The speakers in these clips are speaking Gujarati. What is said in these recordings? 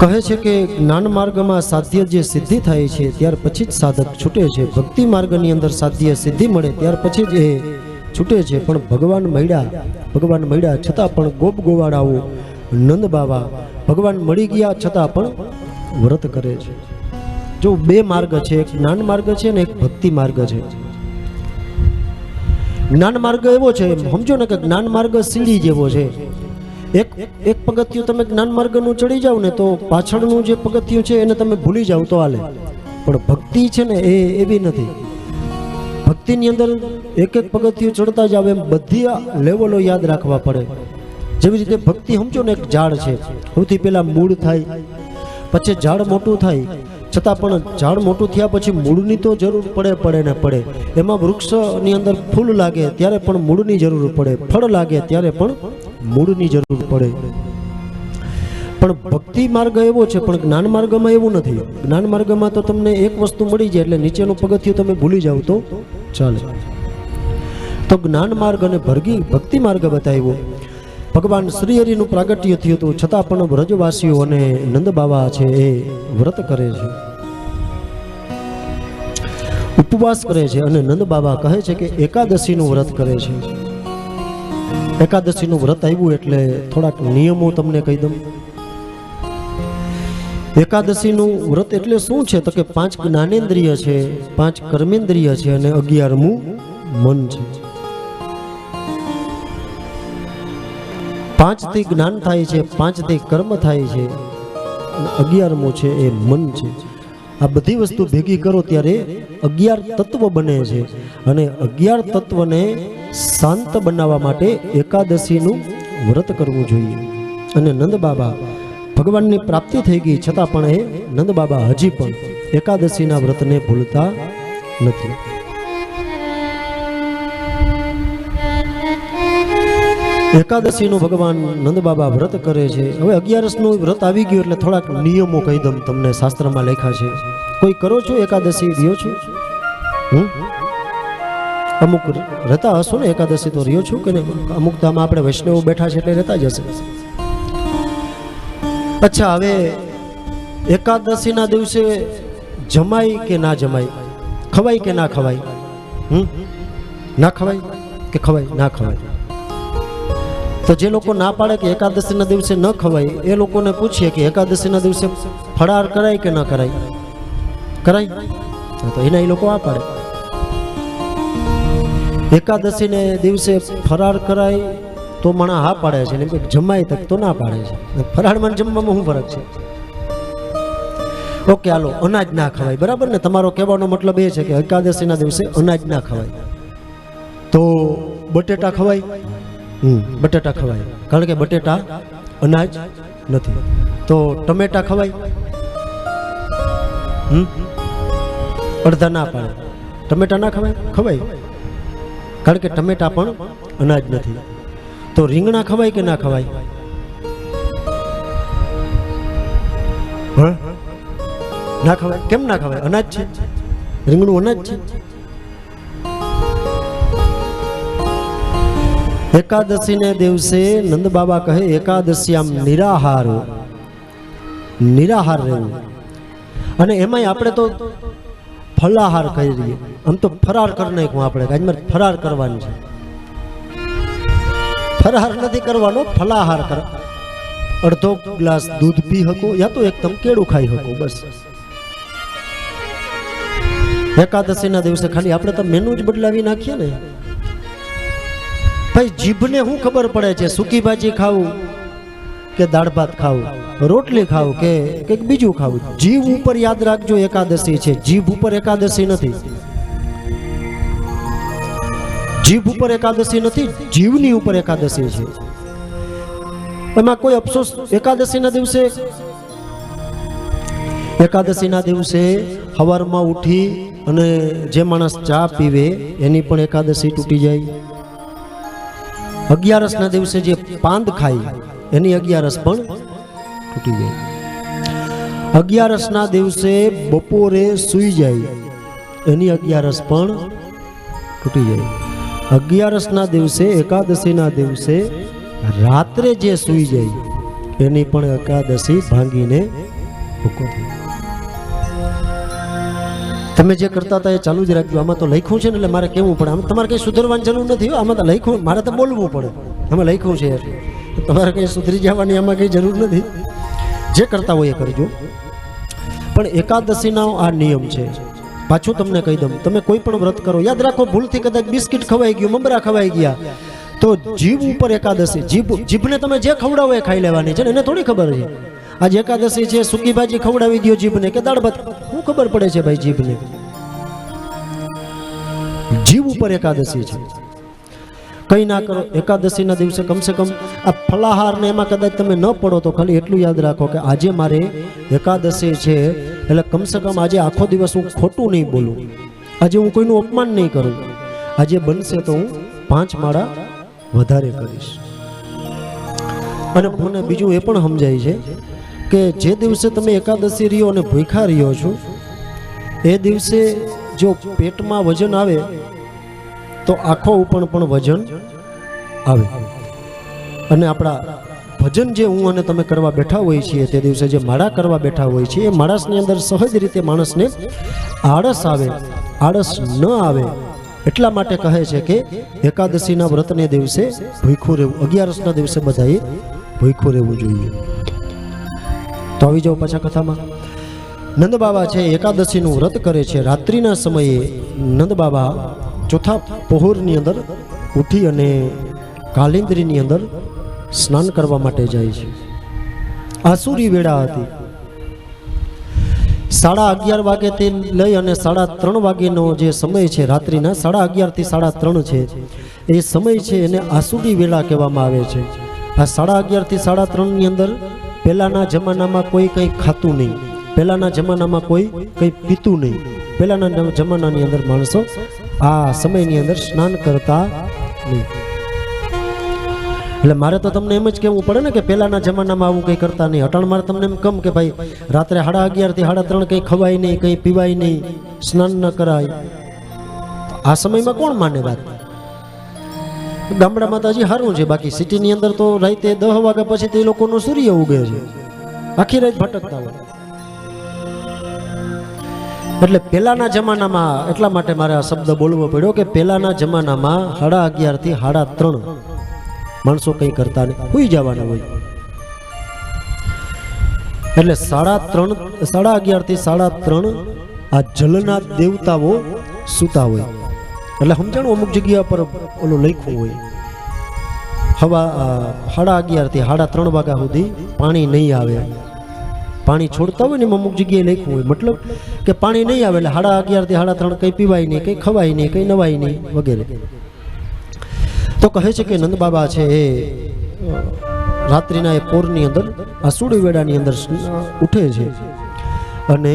કહે છે કે જ્ઞાન માર્ગમાં સાધ્ય જે સિદ્ધિ થાય છે, ત્યાર પછી જ સાધક છૂટે છે. ભક્તિ માર્ગની અંદર સાધ્ય સિદ્ધિ મળે, ત્યાર પછી જ એ છૂટે છે. પણ ભગવાન મળ્યા ભગવાન મળ્યા છતાં પણ ગોપ ગોવાળાઓ નંદ બાવા, ભગવાન મળી ગયા છતાં પણ વ્રત કરે છે. જો બે માર્ગ છે, એક જ્ઞાન માર્ગ છે ને એક ભક્તિ માર્ગ છે. જ્ઞાન માર્ગ એવો છે, સમજો ને કે જ્ઞાન માર્ગ સીડી જેવો છે. એક એક પગથિયું તમે જ્ઞાન માર્ગનું ચડી જાવ ને તો પાછળનું જે પગથિયું છે એને તમે ભૂલી જાવ તો હાલે. પણ ભક્તિ છે ને એ એવી નથી. ભક્તિની અંદર એક એક પગથિયું ચડતા જાવ એમ બધી લેવલો યાદ રાખવા પડે. જેવી રીતે ભક્તિ સમજો ને એક ઝાડ છે, સૌથી પહેલાં મૂળ થાય, પછી ઝાડ મોટું થાય, છતાં પણ ઝાડ મોટું થયા પછી મૂળની તો જરૂર પડે પડે ને પડે. એમાં વૃક્ષની અંદર ફૂલ લાગે ત્યારે પણ મૂળની જરૂર પડે, ફળ લાગે ત્યારે પણ મૂળની જરૂર પડે. પણ ભક્તિ માર્ગ એવો છે, પણ જ્ઞાન માર્ગમાં એવું નથી. જ્ઞાન માર્ગમાં તો તમને એક વસ્તુ મળી જાય એટલે નીચેનું પગથિયું તમે ભૂલી જાઓ તો ચાલે. તો જ્ઞાન માર્ગ અને ભરગી ભક્તિ માર્ગ બતાવ્યો. ભગવાન શ્રી હરિનું પ્રાગટ્ય થયું હતું. છતાં પણ વ્રજવાસીઓ અને નંદ બાવા છે એ વ્રત કરે છે. ઉપવાસ કરે છે અને નંદ બાબા કહે છે કે એકાદશીનું વ્રત કરે છે. એકાદશીનું વ્રત આવ્યું એટલે થોડાક નિયમો તમને કહી દઉં. એકાદશીનું વ્રત એટલે શું છે? તો કે પાંચ જ્ઞાનેન્દ્રિય છે, પાંચ કર્મેન્દ્રિય છે અને અગિયારમું મન છે. પાંચથી જ્ઞાન થાય છે, પાંચથી કર્મ થાય છે અગિયારમું છે એ મન છે. આ બધી વસ્તુ ભેગી કરો ત્યારે અગિયાર તત્વ બને છે. અને અગિયાર તત્વને શાંત બનાવવા માટે એકાદશીનું વ્રત કરવું જોઈએ. અને નંદ બાબા, ભગવાનની પ્રાપ્તિ થઈ ગઈ છતાં પણ એ નંદ બાબા હજી પણ એકાદશીના વ્રતને ભૂલતા નથી. એકાદશીનું ભગવાન નંદ બાબા વ્રત કરે છે. હવે અગિયારસનું વ્રત આવી ગયું એટલે થોડાક નિયમો કહી દઉં તમને. શાસ્ત્રમાં લખ્યા છે. કોઈ કરો છો એકાદશી રહ્યો છો? હમ અમુક રહેતા હશો ને એકાદશી તો રહ્યો છું કે નહીં? અમુક ધામ આપણે વૈષ્ણવ બેઠા છે એટલે રહેતા જ હશે. અચ્છા, હવે એકાદશીના દિવસે જમાય કે ના જમાય ખવાય કે ના ખવાય? હમ? ના ખવાય કે ખવાય? ના ખવાય? તો જે લોકો ના પાડે કે એકાદશીના દિવસે ન ખવાય, એ લોકોને પૂછીએ કે એકાદશીના દિવસે ફળાર કરાય કે ન કરાય? કરાય. તો એના એ લોકો આ પાડે. એકાદશીને દિવસે ફરાર કરાય તો મણા હા પાડે છે ને જમાય તક તો ના પાડે છે. ફરાળમાં જમવામાં શું ફરક છે? ઓકે, હાલો, અનાજ ના ખવાય, બરાબર ને? તમારો કહેવાનો મતલબ એ છે કે એકાદશીના દિવસે અનાજ ના ખવાય. તો બટેટા ખવાય? હમ, બટેટા ખવાય. કારણ કે બટેટા અનાજ નથી. તો ટમેટા ખવાય? હમ, અડધા ના પાડે. ટમેટા ના ખવાય? ખવાય. કારણ કે ટમેટા પણ અનાજ નથી. તો રીંગણા ખવાય કે ના ખવાય? ના ખવાય? કેમ ના ખવાય? અનાજ છે. રીંગણું અનાજ છે. એકાદશીને દિવસે નંદ બાબા કહે એકાદશી આમ નિરાહાર. નિરાહાર રહેવું. અને એમાંય આપણે તો ફલાહાર કરી દઈએ. આમ તો ફરાર કરી નાખ્યું આપણે કે આજમાં ફરાર કરવાનું છે. ફરાર નથી કરવાનો, ફલાહાર કર. અડધો ગ્લાસ દૂધ પી શકો યા તો એકદમ કેળું ખાઈ શકો, બસ. એકાદશીના દિવસે ખાલી આપણે તો મેનુ જ બદલાવી નાખીએ ને. ભાઈ જીભને શું ખબર પડે છે, સૂકી ભાજી ખાવું? કે દાળ ભાત ખાવું, રોટલી ખાવું કે કંઈક બીજું ખાવું. જીભ ઉપર યાદ રાખજો, એકાદશી છે. જીભ ઉપર એકાદશી નથી. જીભ ઉપર એકાદશી નથી, જીવની ઉપર એકાદશી છે. એમાં કોઈ અફસોસ એકાદશીના દિવસે? એકાદશીના દિવસે સવારમાં ઉઠી અને જે માણસ ચા પીવે, એની પણ એકાદશી તૂટી જાય. અગિયારસના દિવસે જે પાંદ ખાય એની અગિયારસ પણ તૂટી જાય અગિયારસના દિવસે બપોરે સૂઈ જાય, એની અગિયારસ પણ તૂટી જાય અગિયારસના દિવસે, એકાદશીના દિવસે રાત્રે જે સૂઈ જાય, એની પણ એકાદશી ભાંગીને તમે જે કરતા હતા એ ચાલુ જ રાખજો. આમાં તો લખ્યું છે ને, એટલે મારે કેવું પડે. આમ તમારે કંઈ સુધરવાની જરૂર નથી આમાં તો લખ્યું, મારે તો બોલવું પડે. આમાં લખ્યું છે. એટલે તમારે કંઈ સુધરી જવાની આમાં કંઈ જરૂર નથી. જે કરતા હોય એ કરજો. પણ એકાદશીનો આ નિયમ છે. પાછું તમને કહી દઉં. તમે કોઈ પણ વ્રત કરો. યાદ રાખો, ભૂલથી કદાચ બિસ્કિટ ખવાઈ ગયું, મમરા ખવાઈ ગયા, તો જીભ ઉપર એકાદશી, જીભ, જીભને તમે જે ખવડાવો એ ખાઈ લેવાની છે ને, એને થોડી ખબર છે. આજે એકાદશી છે, સૂકી ભાજી ખવડાવી દો જીભને કે દાળ ભાત. શું ખબર પડે છે ભાઈ જીભને? જીભ ઉપર એકાદશી છે. કંઈ ના કરો. એકાદશીના દિવસે કમસે કમ આ ફલાહારને એમાં કદાચ તમે ન પડો તો ખાલી એટલું યાદ રાખો કે આજે મારે એકાદશી છે. એટલે કમસે કમ આજે આખો દિવસ હું ખોટું નહીં બોલું. આજે હું કોઈનું અપમાન નહીં કરું. આજે બનશે તો હું પાંચ માળા વધારે કરીશ. અને મને બીજું એ પણ સમજાય છે કે જે દિવસે તમે એકાદશી રહ્યો અને ભૂખા રહ્યો છો, એ દિવસે જો પેટમાં વજન આવે તો આંખો ઉપર પણ વજન આવે. અને આપણા ભજન જે હું અને તમે કરવા બેઠા હોઈએ છીએ, તે દિવસે જે માળા કરવા બેઠા હોઈએ છીએ, એ માણસની અંદર સહજ રીતે માણસને આળસ આવે, આળસ ન આવે. એટલા માટે કહે છે કે એકાદશીના વ્રતને દિવસે ભૂખું રહેવું, અગિયારસના દિવસે બધાએ ભૂખું રહેવું જોઈએ. તો આવી જાઓ પાછા કથામાં. નંદ બાબા છે, એકાદશીનું વ્રત કરે છે. રાત્રિના સમયે નંદ બાબા ચોથા પહોરની અંદર ઉઠી અને કાલિંદ્રીની અંદર સ્નાન કરવા માટે જાય છે. આસુરી વેળા હતી. સાડા અગિયાર વાગે તે લઈ અને સાડા ત્રણ વાગ્યાનો જે સમય છે રાત્રિના, સાડા અગિયારથી સાડા ત્રણ છે. એ સમય છે એને આસુરી વેળા કહેવામાં આવે છે. આ સાડા અગિયારથી સાડા ત્રણની અંદર પહેલાંના જમાનામાં કોઈ કંઈ ખાતું નહીં. પહેલાંના જમાનામાં કોઈ કંઈ પીતું નહીં. પહેલાંના જમાનાની અંદર માણસો આ સમયની અંદર સ્નાન કરતા નહીં. એટલે મારે તો તમને એમ જ કહેવું પડે ને કે પહેલાના જમાનામાં આવું કંઈ કરતા નહીં. અટાણ મારે તમને એમ કમ કે ભાઈ, રાત્રે સાડા અગિયારથી સાડા ત્રણ કંઈ ખવાય નહીં, કંઈ પીવાય નહીં, સ્નાન ન કરાય. આ સમયમાં કોણ માને વાત ગામડામાં તો હજી સારું છે. બાકી સિટીની અંદર તો રાતે દસ વાગ્યા પછી તે લોકોનો સૂર્ય ઉગે છે. આખી રાત ભટકતા હોય. એટલે પહેલાના જમાનામાં એટલા માટે મારે આ શબ્દ બોલવો પડ્યો કે પહેલાના જમાનામાં સાડા અગિયારથી સાડા ત્રણ માણસો કંઈ કરતા નહીં. હોઈ જવાના હોય. એટલે સાડા ત્રણ, સાડા અગિયારથી સાડા ત્રણ આ જલના દેવતાઓ સૂતા હોય. એટલે સમજાણું અમુક જગ્યા પર ઓલું લખ્યું હોય. હવા સાડા સાડા અગિયારથી સાડા ત્રણ વાગ્યા સુધી પાણી નહીં આવે. પાણી છોડતા હોય ને એમાં અમુક જગ્યાએ લખ્યું હોય, મતલબ કે પાણી નહીં આવે એટલે સાડા અગિયારથી સાડા ત્રણ કંઈ પીવાય નહીં, કંઈ ખવાય નહીં, કંઈ નવાય નહીં વગેરે. તો કહે છે કે નંદ બાબા છે એ રાત્રિના એ પોરની અંદર, આ સુડી વેડાની અંદર ઉઠે છે અને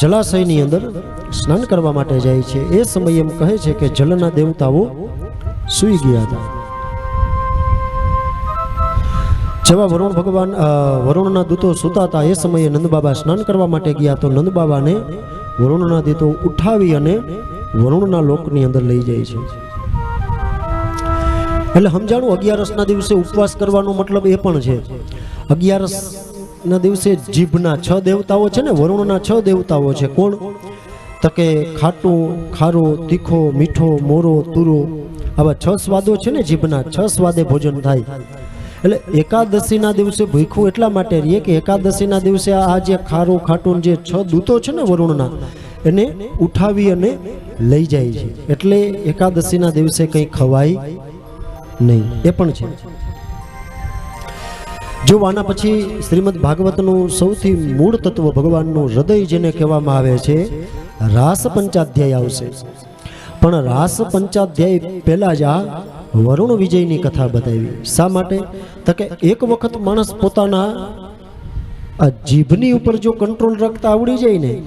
જલાશયની અંદર સ્નાન કરવા માટે જાય છે. એ સમયે એમ કહે છે કે જલના દેવતાઓ સૂઈ ગયા હતા. જેવા વરુણ ભગવાન વરુણના દૂતો સૂતા હતા. એ સમયે નંદબાબા સ્નાન કરવા માટે ગયા તો નંદબાબાને વરુણના દૂતો ઉઠાવી અને વરુણના લોકની અંદર લઈ જાય છે. એટલે સમજાણું, અગિયારસના દિવસે ઉપવાસ કરવાનો મતલબ એ પણ છે. અગિયારસના દિવસે જીભના છ દેવતાઓ છે ને, વરુણના છ દેવતાઓ છે. કોણ? તો કે ખાટું, ખારો, તીખો, મીઠો, મોરો, તુરો આવા છ સ્વાદો છે ને, જીભના છ સ્વાદે ભોજન થાય. એટલે એકાદશીના દિવસે ભૂખવું એટલા માટે રહીએ કે એકાદશીના દિવસે આ જે ખારું ખાટું જે છ દૂતો છે ને વરુણના, એને ઉઠાવી અને લઈ જાય છે. એટલે એકાદશીના દિવસે કંઈ ખવાય નહીં. એ પણ છે. જો આના પછી શ્રીમદ ભાગવતનું સૌથી મૂળ તત્વ ભગવાનનું હૃદય જેને કહેવામાં આવે છે રાસ પંચાધ્યાય આવશે. પણ રાસ પંચાધ્યાય પહેલા જ આ વરુણ વિજયની કથા બતાવી. શા માટે? તો કે એક વખત માણસ પોતાના આ જીભની ઉપર જો કંટ્રોલ રાખતા આવડી જાય ને,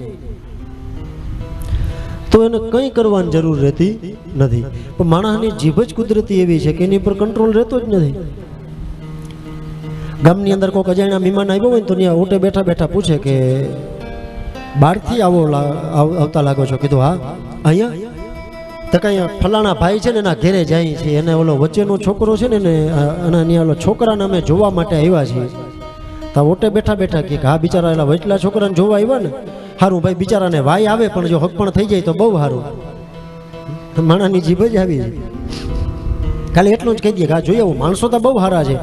તો એને કંઈ કરવાની જરૂર રહેતી નથી. પણ માણસની જીભ જ કુદરતી એવી છે કે એની ઉપર કંટ્રોલ રહેતો જ નથી. ગામની અંદર કોઈક અજાણ્યા મહેમાન આવ્યો હોય તો ત્યાં ઓટે બેઠા બેઠા પૂછે કે, બહારથી આવ- આવતા લાગો છો? કીધું, હા. અહીંયા તો કઈ ફલાણા ભાઈ છે ને એના ઘેરે જાય છે. એને ઓલો વચ્ચેનો છોકરો છે ને એને અ, ઓલો છોકરાને અમે જોવા માટે આવ્યા છીએ. તો ઓટે બેઠા બેઠા કે હા બિચારા એલા વચલા છોકરાને જોવા આવ્યા ને સારું ભાઈ બિચારાને વાય આવે પણ જો હક પણ થઈ જાય તો બહુ સારું માણાની જીભ જ આવી જાય ખાલી એટલું જ કહી દઈએ કે આ જોઈએ આવું માણસો તો બહુ સારા છે.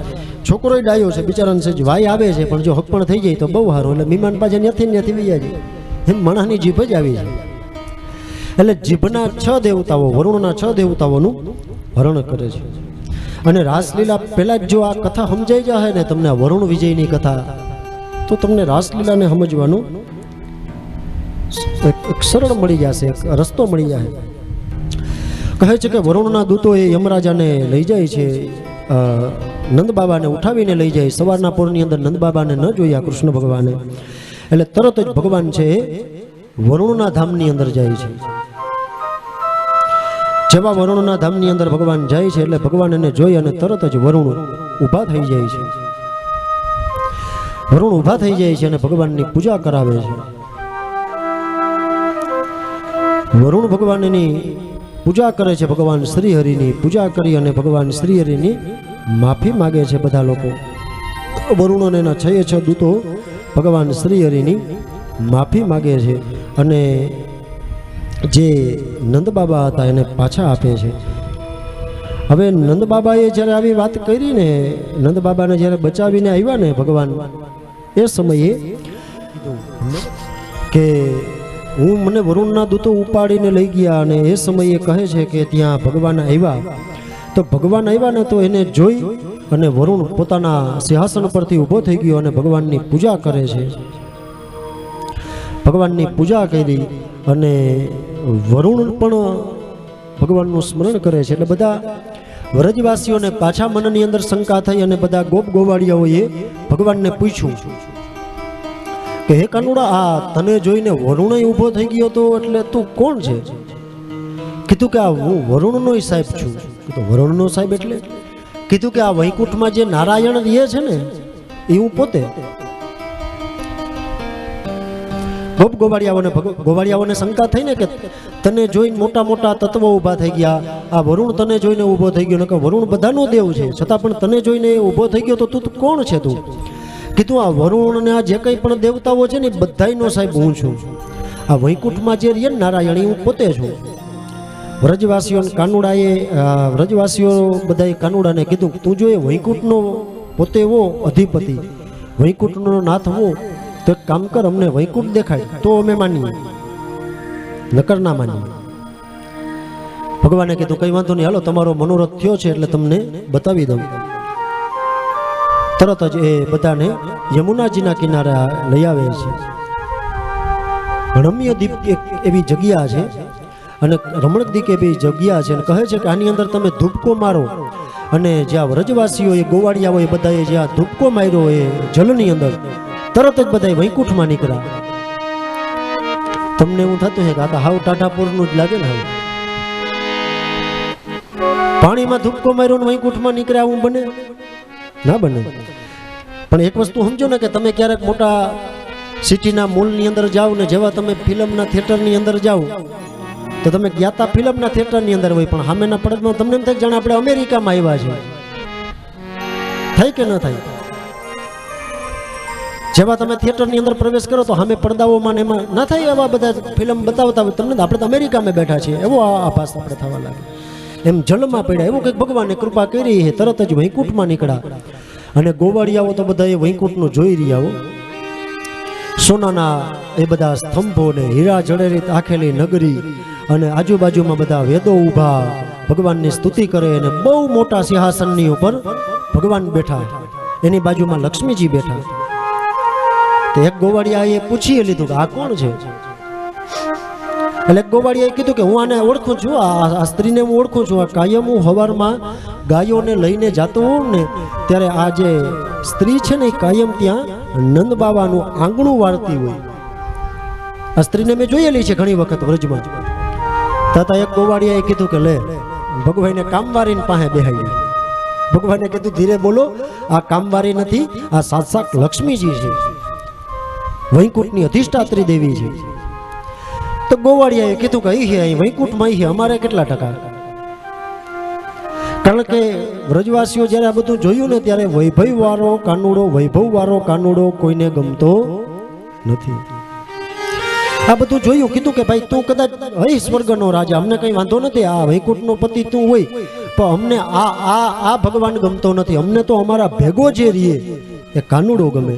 છોકરો ડાયો છે બિચારાને સજ વાય આવે છે પણ જો હક પણ થઈ જાય તો બહુ સારું એટલે મીમાન પાસે નથી નથી વૈયા જાય. એમ માણાની જીભ જ આવી છે. એટલે જીભના છ દેવતાઓ, વરુણના છ દેવતાઓનું હરણ કરે છે. અને રાસલીલા પહેલા જ જો આ કથા સમજાઈ જાય ને તમને વરુણ વિજયની કથા, તો તમને રાસલીલાને સમજવાનું એક સરળ મળી જશે, એક રસ્તો મળી જાય કહે છે કે વરુણના દૂતો એ યમરાજાને લઈ જાય છે નંદબાબાને ઉઠાવીને લઈ જાય, સવારના પોરની અંદર નંદ બાબાને ન જોયા કૃષ્ણ ભગવાને. એટલે તરત જ ભગવાન છે વરુણના ધામની અંદર જાય છે. જેવા વરુણના ધામની અંદર ભગવાન જાય છે એટલે ભગવાન એને જોઈ અને તરત જ વરુણ ઊભા થઈ જાય છે. વરુણ ઊભા થઈ જાય છે અને ભગવાનની પૂજા કરાવે છે. વરુણ ભગવાનની પૂજા કરે છે, ભગવાન શ્રીહરિની પૂજા કરી અને ભગવાન શ્રીહરિની માફી માગે છે બધા લોકો. વરુણોને એના છ છ દૂતો ભગવાન શ્રીહરિની માફી માગે છે અને જે નંદબાબા હતા એને પાછા આપે છે. હવે નંદબાબાએ જ્યારે આવી વાત કરીને નંદબાબાને જ્યારે બચાવીને આવ્યા ને ભગવાન, એ સમયે કે હું મને વરુણના દૂતો ઉપાડીને લઈ ગયા અને એ સમયે કહે છે કે ત્યાં ભગવાન આવ્યા. તો ભગવાન આવ્યા ને તો એને જોઈ અને વરુણ પોતાના સિંહાસન પરથી ઊભો થઈ ગયો અને ભગવાનની પૂજા કરે છે. ભગવાનની પૂજા કરી અને વરુણ પણ ભગવાનનું સ્મરણ કરે છે એટલે બધા વ્રજવાસીઓને પાછા મનની અંદર શંકા થઈ અને બધા ગોપ ગોવાળિયાઓએ ભગવાનને પૂછ્યું કે, હે કાનુડા, આ તને જોઈને વરુણ ઊભો થઈ ગયો તો એટલે તું કોણ છે? કીધું કે, આ હું વરુણનો સાહેબ છું. કીધું, વરુણનો સાહેબ એટલે? કીધું કે, આ વૈકુંઠમાં જે નારાયણ રહે છે ને, એ હું પોતે ગોપ ગોવાળિયાઓને ગોવાળિયાઓને શંકા થઈ ને કે તને જોઈને મોટા મોટા તત્વો ઊભા થઈ ગયા. આ વરુણ તને જોઈને ઊભો થઈ ગયો. કે વરુણ બધાનો દેવ છે. છતાં પણ તને જોઈને ઊભો થઈ ગયો તો તું કોણ છે તું? કીધું, આ વરુણ ને આ જે કંઈ પણ દેવતાઓ છે ને એ બધાયનો સાહેબ હું છું. આ વૈકુંઠમાં જે રહીએ નારાયણી, હું પોતે છું. વ્રજવાસીઓ કાનુડાએ વ્રજવાસીઓ બધાએ કાનુડાને કીધું, તું જો એ વૈકુંઠનો પોતે એવો અધિપતિ. વૈકુંઠનો નાથ હો તો એક કામ કર, અમને વૈકુંઠ દેખાય. તો અમે માનીએ. નકર ના માનીએ. ભગવાને કીધું, કઈ વાંધો નહીં, હાલો, તમારો મનોરથ થયો છે એટલે તમને બતાવી દઉં. તરત જ એ બધાને યમુનાજીના કિનારે લઈ આવે છે. રમ્ય દીપ એક એવી જગ્યા છે અને રમણક દીપ એવી જગ્યા છે અને કહે છે કે આની અંદર તમે ધૂપકો મારો. અને જ્યાં વ્રજવાસીઓ એ હોય એ બધાએ જ્યાં ધૂપકો માર્યો એ જલની અંદર. તરત જ બધા વૈકુંઠમાં નીકળ્યા. તમને એવું થતું છે કે આ તો હાવ ટાટાપુરનું જ લાગે ને હવે. પાણીમાં ધૂપકો માર્યો ને વૈકુંઠમાં નીકળ્યા આવું બને. ના બને. પણ એક વસ્તુ સમજો ને કે તમે ક્યારેક મોટા સિટીના મોલની અંદર જાઓ ને જેવા તમે ફિલ્મના થિયેટરની અંદર જાઓ, તો તમે ગયા તા ફિલ્મના થિયેટરની અંદર હોય, પણ સામેના પડદમાં તમને એમ થાય જાણે આપણે અમેરિકામાં આવ્યા છીએ થાય કે ન થાય? જેવા તમે થિયેટરની અંદર પ્રવેશ કરો તો સામે પડદાઓમાં ને એમાં ના થાય એવા બધા ફિલ્મ બતાવતા હોય. તમને આપણે તો અમેરિકામાં બેઠા છીએ. એવો આ આભાસ આપણે થવા લાગે એમ જલમાં પડ્યા. એવું કંઈક ભગવાને કૃપા કરી છે. તરત જ વૈકુંઠમાં નીકળ્યા. અને ગોવાળિયાઓ તો બધા એ વૈકુંઠનું જોઈ રહ્યા હો. સોનાના એ બધા સ્તંભો ને હીરા જડેરી આખેલી નગરી અને આજુબાજુમાં બધા વેદો ઊભા. ભગવાનની સ્તુતિ કરે અને બહુ મોટા સિંહાસનની ઉપર ભગવાન બેઠા. એની બાજુમાં લક્ષ્મીજી બેઠા. તો એક ગોવાળિયાએ પૂછી લીધું કે આ કોણ છે? એટલે ગોવાળિયાએ કીધું કે હું આને ઓળખું છું, આ સ્ત્રીને હું ઓળખું છું, આ કાયમ હું હવારમાં ગાયોને લઈને જતો હોઉં ને ત્યારે આ જે સ્ત્રી છે ને એ કાયમ ત્યાં નંદ બાબાનું આંગણું વાળતી હોય. આ સ્ત્રીને મેં જોયેલી છે ઘણી વખત વ્રજમાં. તથા એક ગોવાળિયાએ કીધું કે લે, ભગવાને કામવારીની પાસે બેહાડી ભગવાને કીધું, ધીરે બોલો, આ કામવારી નથી, આ સાક્ષાત લક્ષ્મીજી છે. વૈકુંઠની અધિષ્ઠાત્રી દેવી છે. તો ગોવાળિયાએ કીધું કે અહીં અહીં વૈકુંઠમાં અહીં અમારે કેટલા ટકા? કારણ કે વ્રજવાસીઓ જ્યારે આ બધું જોયું ને ત્યારે વૈભવ વાળો કાનુડો વૈભવ વાળો કાનુડો કોઈને ગમતો નથી. આ બધું જોયું, કીધું કે ભાઈ તું કદાચ હઈ સ્વર્ગનો રાજા, અમને કઈ વાંધો નથી, આ વૈકુંઠનો પતિ તું હોય, પણ અમને આ આ આ ભગવાન ગમતો નથી. અમને તો અમારા ભેગો જે રીએ, એ કાનુડો ગમે.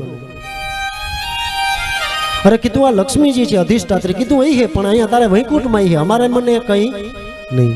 અરે કીધું આ લક્ષ્મીજી છે અધિષ્ઠાત્રી કીધું અહીં હે, પણ અહીંયા તારે વૈકુંઠમાં છે અમારે મને કઈ નહીં.